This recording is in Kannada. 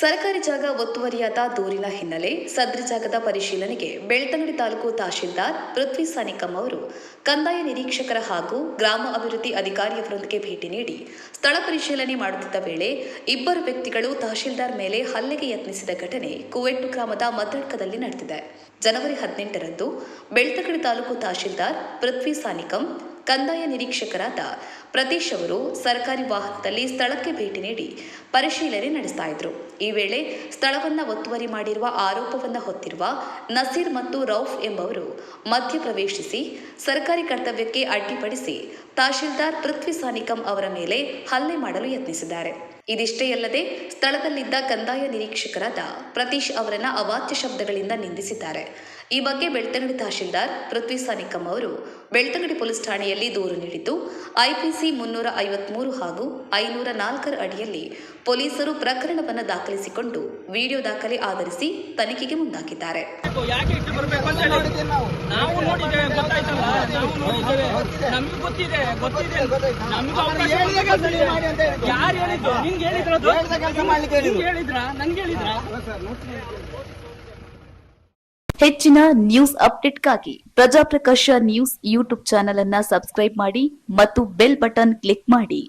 ಸರ್ಕಾರಿ ಜಾಗ ಒತ್ತುವರಿಯಾದ ದೂರಿನ ಹಿನ್ನೆಲೆ ಸದ್ರಿ ಜಾಗದ ಪರಿಶೀಲನೆಗೆ ಬೆಳ್ತಂಗಡಿ ತಾಲೂಕು ತಹಶೀಲ್ದಾರ್ ಪೃಥ್ವಿ ಸಾನಿಕಂ ಅವರು, ಕಂದಾಯ ನಿರೀಕ್ಷಕರ ಹಾಗೂ ಗ್ರಾಮ ಅಭಿವೃದ್ಧಿ ಅಧಿಕಾರಿಯವರೊಂದಿಗೆ ಭೇಟಿ ನೀಡಿ ಸ್ಥಳ ಪರಿಶೀಲನೆ ಮಾಡುತ್ತಿದ್ದ ವೇಳೆ ಇಬ್ಬರು ವ್ಯಕ್ತಿಗಳು ತಹಶೀಲ್ದಾರ್ ಮೇಲೆ ಹಲ್ಲೆಗೆ ಯತ್ನಿಸಿದ ಘಟನೆ ಕುವೆಟ್ಟು ಗ್ರಾಮದ ಮದಡ್ಕದಲ್ಲಿ ನಡೆದಿದೆ. ಜನವರಿ ಹದಿನೆಂಟರಂದು ಬೆಳ್ತಂಗಡಿ ತಾಲೂಕು ತಹಶೀಲ್ದಾರ್ ಪೃಥ್ವಿ ಸಾನಿಕಂ ಕಂದಾಯ ನಿರೀಕ್ಷಕರಾದ ಪ್ರತೀಶ್ ಅವರು ಸರ್ಕಾರಿ ವಾಹನದಲ್ಲಿ ಸ್ಥಳಕ್ಕೆ ಭೇಟಿ ನೀಡಿ ಪರಿಶೀಲನೆ ನಡೆಸ್ತಾ ಇದ್ರು. ಈ ವೇಳೆ ಸ್ಥಳವನ್ನು ಒತ್ತುವರಿ ಮಾಡಿರುವ ಆರೋಪವನ್ನು ಹೊತ್ತಿರುವ ನಸೀರ್ ಮತ್ತು ರೌಫ್ ಎಂಬವರು ಮಧ್ಯ ಪ್ರವೇಶಿಸಿ ಸರ್ಕಾರಿ ಕರ್ತವ್ಯಕ್ಕೆ ಅಡ್ಡಿಪಡಿಸಿ ತಹಶೀಲ್ದಾರ್ ಪೃಥ್ವಿ ಸಾನಿಕಂ ಅವರ ಮೇಲೆ ಹಲ್ಲೆ ಮಾಡಲು ಯತ್ನಿಸಿದ್ದಾರೆ. ಇದಿಷ್ಟೇ ಅಲ್ಲದೆ ಸ್ಥಳದಲ್ಲಿದ್ದ ಕಂದಾಯ ನಿರೀಕ್ಷಕರಾದ ಪ್ರತೀಶ್ ಅವರನ್ನ ಅವಾಚ್ಯ ಶಬ್ದಗಳಿಂದ ನಿಂದಿಸಿದ್ದಾರೆ. ಈ ಬಗ್ಗೆ ಬೆಳ್ತಂಗಡಿ ತಹಶೀಲ್ದಾರ್ ಪೃಥ್ವಿ ಸಾನಿಕಮ್ ಅವರು ಬೆಳ್ತಂಗಡಿ ಪೊಲೀಸ್ ಠಾಣೆಯಲ್ಲಿ ದೂರು ನೀಡಿದ್ದು, ಐಪಿಸಿ ಮುನ್ನೂರ ಐವತ್ಮೂರು ಹಾಗೂ ಐನೂರ ನಾಲ್ಕರ ಅಡಿಯಲ್ಲಿ ಪೊಲೀಸರು ಪ್ರಕರಣವನ್ನು ದಾಖಲಿಸಿಕೊಂಡು ವಿಡಿಯೋ ದಾಖಲೆ ಆಧರಿಸಿ ತನಿಖೆಗೆ ಮುಂದಾಗಿದ್ದಾರೆ. ನಮ್ಗೆ ಗೊತ್ತಿದೆ ಗೊತ್ತಿದೆ. ನಮ್ಗೆ. ಯಾರು ಹೇಳಿದ್ರು ನಿಂಗೆ ಹೇಳಿದ್ರು. ನಿನ್ಗೆ ಹೇಳಿದ್ರ? ನನ್ಗೆ ಹೇಳಿದ್ರ? ಹೆಚ್ಚಿನ ನ್ಯೂಸ್ ಅಪ್ಡೇಟ್ಗಾಗಿ ಪ್ರಜಾಪ್ರಕಾಶ ನ್ಯೂಸ್ ಯೂಟ್ಯೂಬ್ ಚಾನೆಲ್ ಅನ್ನ ಸಬ್ಸ್ಕ್ರೈಬ್ ಮಾಡಿ ಮತ್ತು ಬೆಲ್ ಬಟನ್ ಕ್ಲಿಕ್ ಮಾಡಿ.